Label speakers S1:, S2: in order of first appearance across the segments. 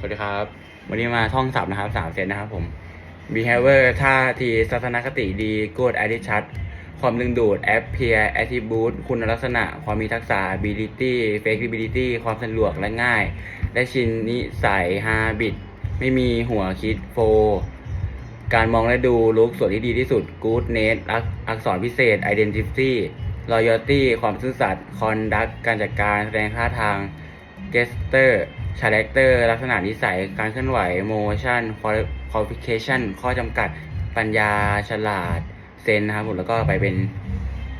S1: สวัสดีครับ วันนี้มาท่องศัพท์นะครับสามเซนนะครับผม behavior ท่าทีทัศนคติดี good attitude ความดึงดูด appear attribute คุณลักษณะ ความมีทักษะ ability flexibility ความสะดวกและง่าย และชินนิสัย habit ไม่มีหัวคิด flow การมองและดูลุกส่วนที่ดีที่สุด goodness อักอักษรพิเศษ identity loyalty ความซื่อสัตย์ conduct การจัดการแสดงท่าทาง gesture character ลักษณะนิสัย การเคลื่อนไหว motion qualification ข้อจำกัด ปัญญา ฉลาด เซนนะครับผม แล้วก็ไปเป็น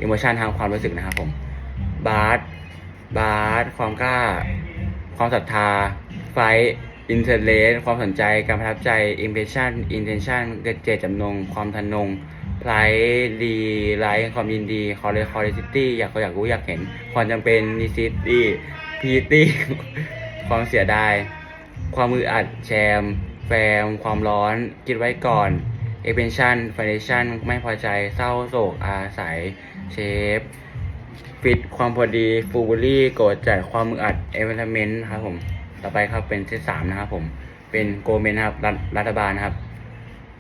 S1: emotion ทางความรู้สึกนะครับผม บาร์บาร์ความกล้า ความศรัทธา ไฟอินเทอร์เลสความสนใจ การประทับใจ impression intention เกิดเจตจำนง ความทะนงไพรดีไลท์ความยินดีคอร์คอร์ซิตี้อยากอยากรู้อยากเห็น ความจำเป็นนิซิตี้พีตี้ ความเสียดาย ความมืออัดแชม แฟม ความร้อน คิดไว้ก่อนเอเ n นชั่นไฟเ a ชั่นไม่พอใจเศร้าโศกอาศัย เชฟ ฟิต ความพอดี ฟูบูลี่โกรธจัดความมืออัดเอเวนเมนต์ครับผม ต่อไปครับเป็นเซตสามนะครับผม เป็นโกเมนครับรัฐรัฐบาลครับ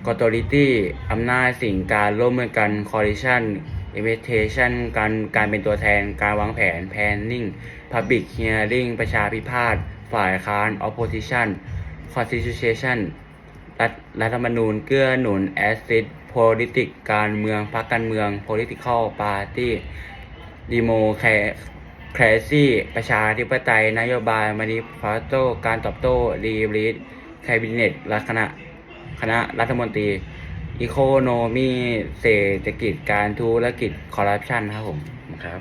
S1: กอต o ริตี้อำนาจสิ่งการร่วมมือกันคอ r ิชันอิ v ิเทชันการการเป็นตัวแทน การวางแผนแพนนิ่งพับบิ c เฮียริงประชาพิพาท ฝ่ายค้าน opposition constitution รัฐรัฐธรรมนูญเกื้อหนุน assist politics การเมืองพรรคการเมือง political party ดีโมแคแครซีประชาธิปไตย นโยบายมานิฟาโตการตอบโต้รีบริสแคบิเนตลักษณะคณะรัฐมนตรีอีโคโนมีเศรษฐกิจการธุรกิจคอร์รัปชันครับผมครับ